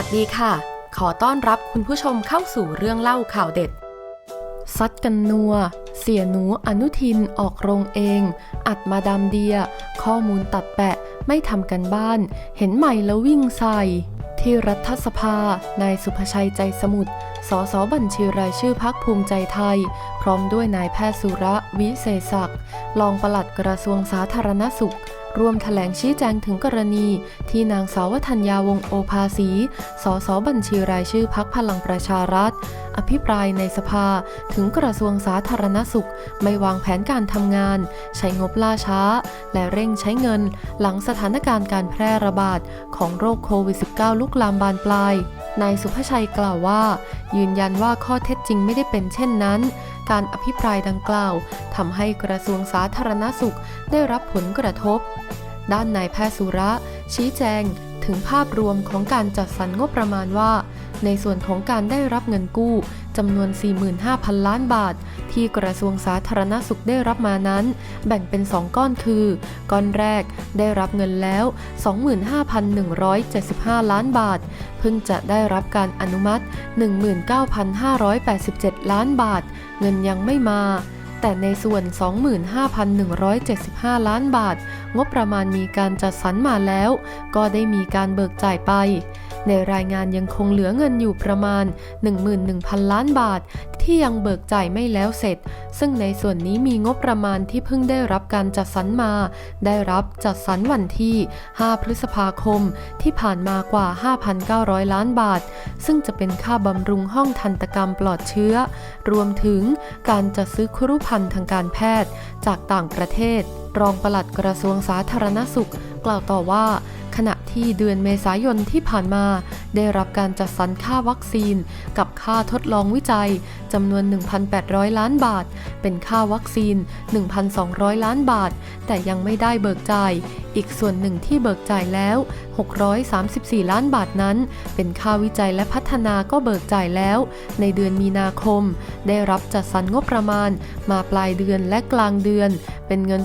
วัสดีค่ะ ขอต้อนรับคุณผู้ชมเข้าสู่เรื่องเล่าข่าวเด็ด ซัดกันนัว เสียหนูอนุทินออกโรงเอง อัดมาดามเดีย ข้อมูลตัดแปะไม่ทำกันบ้าน เห็นใหม่แล้ววิ่งใส่ ที่รัฐสภา นายสุภชัยใจสมุทรสสบัญชีรายชื่อพักภูมิใจไทย พร้อมด้วยนายแพทย์สุระวิเศษศักดิ์รองปลัดกระทรวงสาธารณสุข รวมแถลงชี้แจงถึงกรณีที่นางสาวธัญญาวงศ์โอภาสี สสบัญชีรายชื่อพักพลังประชารัฐ อภิปรายในสภาถึงกระทรวงสาธารณสุข ไม่วางแผนการทำงาน ใช้งบล่าช้า และเร่งใช้เงิน หลังสถานการณ์การแพร่ระบาดของโรคโควิด -19 ลุกลามบานปลาย นายสุภชัยกล่าวว่า ยืนยันว่าข้อเท็จจริงไม่ได้เป็นเช่นนั้น การอภิปรายดังกล่าวทำให้กระทรวงสาธารณสุขได้รับผลกระทบ ด้านนายแพทย์สุระ ชี้แจงถึงภาพรวมของการจัดสรรงบประมาณว่า ในส่วนของการได้รับเงินกู้ จำนวน 45,000 ล้านบาท ที่กระทรวงสาธารณสุขได้รับมานั้น แบ่งเป็น 2 ก้อนคือ ก้อนแรกได้รับเงินแล้ว 25,175 ล้านบาท เพิ่งจะได้รับการอนุมัติ 19,587 ล้านบาท เงินยังไม่มาแต่ในส่วน 25,175 ล้านบาท งบประมาณมีการจัดสรรมาแล้ว ก็ได้มีการเบิกจ่ายไป ในรายงานยังคงเหลือเงินอยู่ประมาณ 11,000 ล้านบาท ที่ยังเบิกจ่ายไม่แล้วเสร็จ ซึ่งในส่วนนี้มีงบประมาณที่เพิ่งได้รับการจัดสรรมา ได้รับจัดสรรวันที่ 5 พฤษภาคม ที่ผ่านมากว่า 5,900 ล้านบาท ซึ่งจะเป็นค่าบำรุงห้องทันตกรรมปลอดเชื้อ รวมถึงการจัดซื้อครุภัณฑ์ทางการแพทย์ จากต่างประเทศ รองปลัดกระทรวงสาธารณสุข กล่าวต่อว่า ขณะที่เดือนเมษายนที่ผ่านมา ได้รับการจัดสรรค่าวัคซีน กับค่าทดลองวิจัยจำนวน 1,800 ล้านบาท เป็นค่าวัคซีน 1,200 ล้านบาท แต่ยังไม่ได้เบิกจ่าย อีกส่วนหนึ่งที่เบิกจ่ายแล้ว 634 ล้านบาทนั้น เป็นค่าวิจัยและพัฒนาก็เบิกจ่ายแล้ว ในเดือนมีนาคม ได้รับจัดสรรงบประมาณ มาปลายเดือนและกลางเดือน เป็นเงิน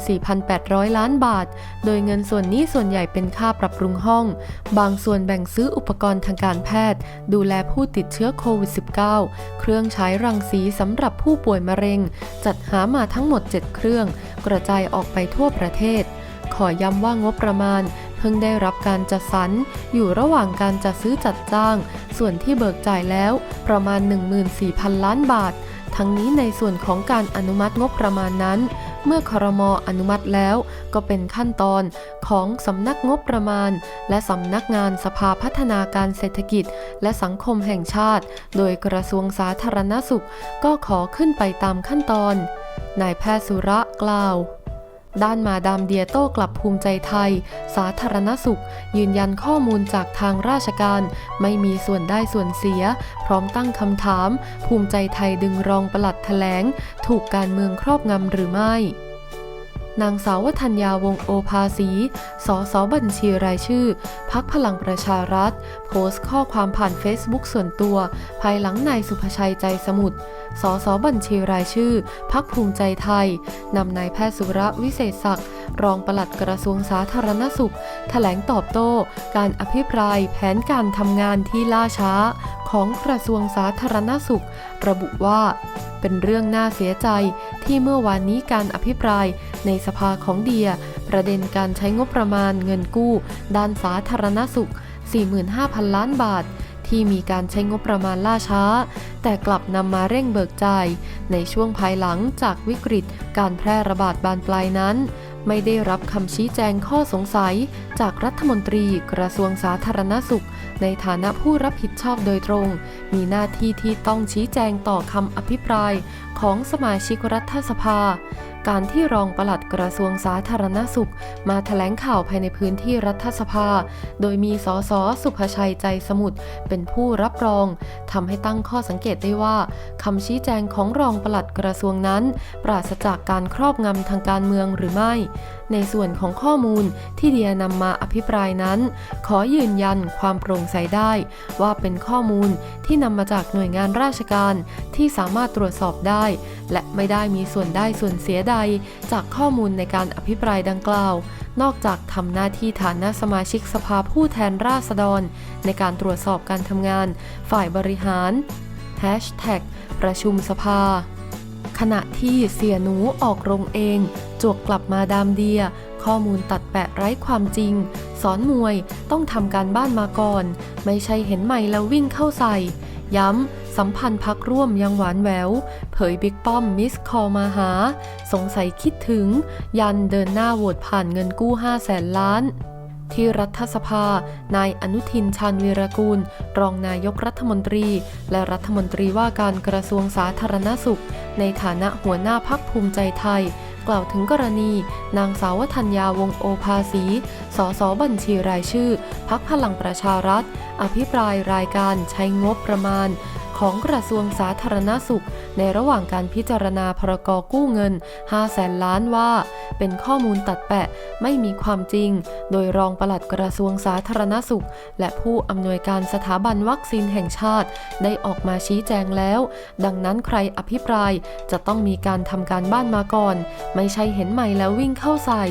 4,800 ล้านบาท โดยเงินส่วนนี้ส่วนใหญ่เป็นค่าปรับปรุงห้อง บางส่วนแบ่งซื้ออุปกรณ์ทางการแพทย์ ดูแลผู้ติดเชื้อโควิด -19 เครื่องใช้รังสีสำหรับผู้ป่วยมะเร็ง จัดหามาทั้งหมด 7 เครื่อง กระจายออกไปทั่วประเทศ ขอย้ำว่างบประมาณ พิ่งได้รับการจัดสรรอยู่ระหว่างการจัดซื้อจัดจ้าง ส่วนที่เบิกจ่ายแล้วประมาณ 14,000 ล้านบาท ทั้งนี้ในส่วนของการอนุมัติงบประมาณนั้น เมื่อครมอนุมัติแล้วก็เป็นขั้นตอนของสำนักงบประมาณ และสำนักงานสภาพัฒนาการเศรษฐกิจ และสังคมแห่งชาติ โดยกระทรวงสาธารณสุข ก็ขอขึ้นไปตามขั้นตอนนายแพทย์สุระกล่าว ด้านมาดามเดียโต้กลับภูมิใจไทย สาธารณสุข ยืนยันข้อมูลจากทางราชการ ไม่มีส่วนได้ส่วนเสีย พร้อมตั้งคำถาม ภูมิใจไทยดึงรองปลัดแถลง ถูกการเมืองครอบงำหรือไม่ นางสาวธัญญาวงโอภาสี สสบัญชีรายชื่อ พักพลังประชารัฐ โพสต์ข้อความผ่านเฟซบุ๊กส่วนตัว ภายหลังนายสุภชัยใจสมุทร สสบัญชีรายชื่อ พักภูมิใจไทย นำนายแพทย์สุระวิเศษศักดิ์ รองปลัดกระทรวงสาธารณสุข แถลงตอบโต้ การอภิปรายแผนการทำงานที่ล่าช้า ของกระทรวงสาธารณสุข ระบุว่า เป็นเรื่องน่าเสียใจที่เมื่อวานนี้การอภิปรายในสภาของเดีย ประเด็นการใช้งบประมาณเงินกู้ ด้านสาธารณสุข 45,000 ล้านบาท ที่มีการใช้งบประมาณล่าช้า แต่กลับนำมาเร่งเบิกจ่ายในช่วงภายหลังจากวิกฤตการแพร่ระบาดบานปลายนั้น ไม่ได้รับคำชี้แจงข้อสงสัย จากรัฐมนตรีกระทรวงสาธารณสุข ในฐานะผู้รับผิดชอบโดยตรง มีหน้าที่ที่ต้องชี้แจงต่อคำอภิปรายของสมาชิกรัฐสภา การที่รองปลัดกระทรวงสาธารณสุข มาแถลงข่าวภายในพื้นที่รัฐสภา โดยมีสสสุภชัยใจสมุทรเป็นผู้รับรองทำให้ตั้งข้อสังเกตได้ว่าคำชี้แจงของรองปลัดกระทรวงนั้น ปราศจากการครอบงำทางการเมืองหรือไม่ ในส่วนของข้อมูลที่เดียนำมาอภิปรายนั้น ขอยืนยันความโปร่งใสได้ ว่าเป็นข้อมูลที่นำมาจากหน่วยงานราชการที่สามารถตรวจสอบได้ และไม่ได้มีส่วนได้ส่วนเสียใดจากข้อมูลในการอภิปรายดังกล่าว นอกจากทำหน้าที่ฐานะสมาชิกสภาผู้แทนราษฎร ในการตรวจสอบการทำงาน ฝ่ายบริหาร Hashtag ประชุมสภา ขณะที่เสียหนูออกโรงเอง จวกกลับมาดามเดีย ข้อมูลตัดแปะไร้ความจริง สอนมวยต้องทำการบ้านมาก่อน ไม่ใช่เห็นใหม่แล้ววิ่งเข้าใส่ ย้ำ สัมพันธ์พักร่วมยังหวานแหวว เผยบิ๊กป้อมมิสคอลมาหา สงสัยคิดถึง ยันเดินหน้าโหวตผ่านเงินกู้5แสนล้านที่รัฐสภา นายอนุทินชาญวีรกูล รองนายกรัฐมนตรี และรัฐมนตรีว่าการกระทรวงสาธารณสุข ในฐานะหัวหน้าพักภูมิใจไทย กล่าวถึงกรณี นางสาวธัญญาวงโอภาสี สสบัญชีรายชื่อ พักพลังประชารัฐ อภิปรายรายการใช้งบประมาณ ของกระทรวงสาธารณสุข ในระหว่างการพิจารณาพรกกู้เงิน 5 แสนล้านว่า เป็นข้อมูลตัดแปะไม่มีความจริง โดยรองปลัดกระทรวงสาธารณสุข และผู้อำนวยการสถาบันวัคซีนแห่งชาติ ได้ออกมาชี้แจงแล้ว ดังนั้นใครอภิปรายจะต้องมีการทำการบ้านมาก่อน ไม่ใช่เห็นใหม่แล้ววิ่งเข้าใส่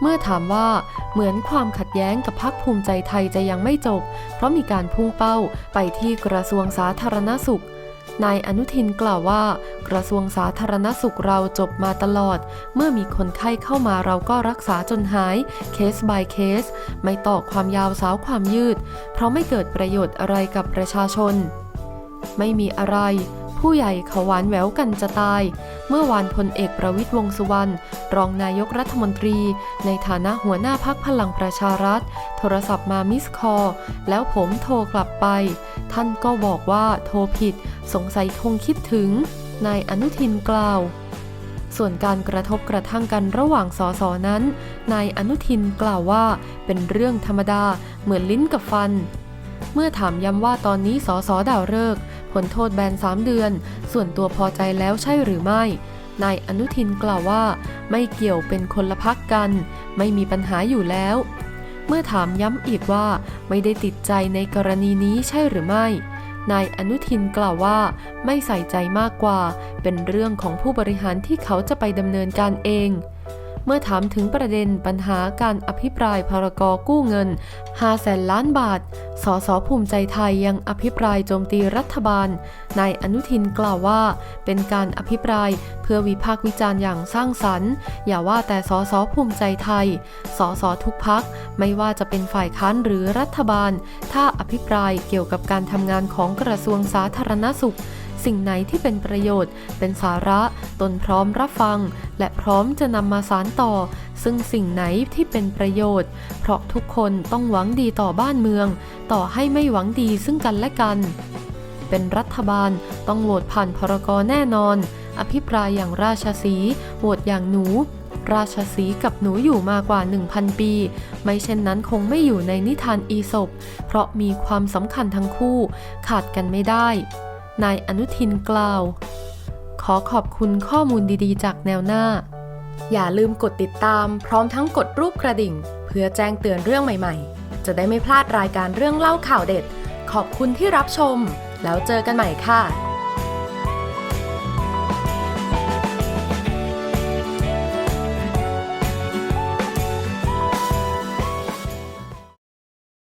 เมื่อถามว่าเหมือนความขัดแย้งกับพักภูมิใจไทยจะยังไม่จบ เพราะมีการพุ่งเป้าไปที่กระทรวงสาธารณสุขนายอนุทินกล่าวว่า กระทรวงสาธารณสุขเราจบมาตลอด เมื่อมีคนไข้เข้ามาเราก็รักษาจนหายเคส by เคส ไม่ต่อความยาวสาวความยืด เพราะไม่เกิดประโยชน์อะไรกับประชาชน ไม่มีอะไร ผู้ใหญ่เขาหวานแหววกันจะตาย เมื่อวานพลเอกประวิตยวงษ์สุวรรณรองนายกรัฐมนตรี ในฐานะหัวหน้าพักพลังประชารัฐ โทรศัพท์มามิสคอแล้วผมโทรกลับไป ท่านก็บอกว่าโทรผิด สงสัยคงคิดถึงนายอนุทินกล่าวส่วนการกระทบกระทั่งกันระหว่างสสนั้น นายอนุทินกล่าวว่าเป็นเรื่องธรรมดาเหมือนลิ้นกับฟัน เมื่อถามย้ำว่าตอนนี้สสดาวฤก ษ์ผลโทษแบน 3 เดือน ส่วนตัวพอใจแล้วใช่หรือไม่ นายอนุทินกล่าวว่า ไม่เกี่ยวเป็นคนละพักกัน ไม่มีปัญหาอยู่แล้ว เมื่อถามย้ำอีกว่าไม่ได้ติดใจในกรณีนี้ใช่หรือไม่นายอนุทินกล่าวว่าไม่ใส่ใจมากกว่า เป็นเรื่องของผู้บริหารที่เขาจะไปดำเนินการเอง เมื่อถามถึงประเด็นปัญหาการอภิปรายพรกกู้เงิน5แสนล้านบาท สสภูมิใจไทยยังอภิปรายโจมตีรัฐบาล นายอนุทินกล่าวว่า เป็นการอภิปรายเพื่อวิพากษ์วิจารณ์อย่างสร้างสรรค์ อย่าว่าแต่สสภูมิใจไทย สสทุกพักไม่ว่าจะเป็นฝ่ายค้านหรือรัฐบาล ถ้าอภิปรายเกี่ยวกับการทำงานของกระทรวงสาธารณสุข สิ่งไหนที่เป็นประโยชน์ เป็นสาระตนพร้อมรับฟัง และพร้อมจะนำมาสานต่อ ซึ่งสิ่งไหนที่เป็นประโยชน์ เพราะทุกคนต้องหวังดีต่อบ้านเมือง ต่อให้ไม่หวังดีซึ่งกันและกัน เป็นรัฐบาลต้องโหวตผ่านพรกแน่นอน อภิปรายอย่างราชสีโหวตอย่างหนูราชสีกับหนูอยู่มากว่า 1,000 ปี ไม่เช่นนั้นคงไม่อยู่ในนิทานอีสปเพราะมีความสำคัญทั้งคู่ ขาดกันไม่ได้ นายอนุทินกล่าว ขอขอบคุณข้อมูลดีๆ จากแนวหน้า อย่าลืมกดติดตามพร้อมทั้งกดรูปกระดิ่ง เพื่อแจ้งเตือนเรื่องใหม่ๆ จะได้ไม่พลาดรายการเรื่องเล่าข่าวเด็ด ขอบคุณที่รับชม แล้วเจอกันใหม่ค่ะ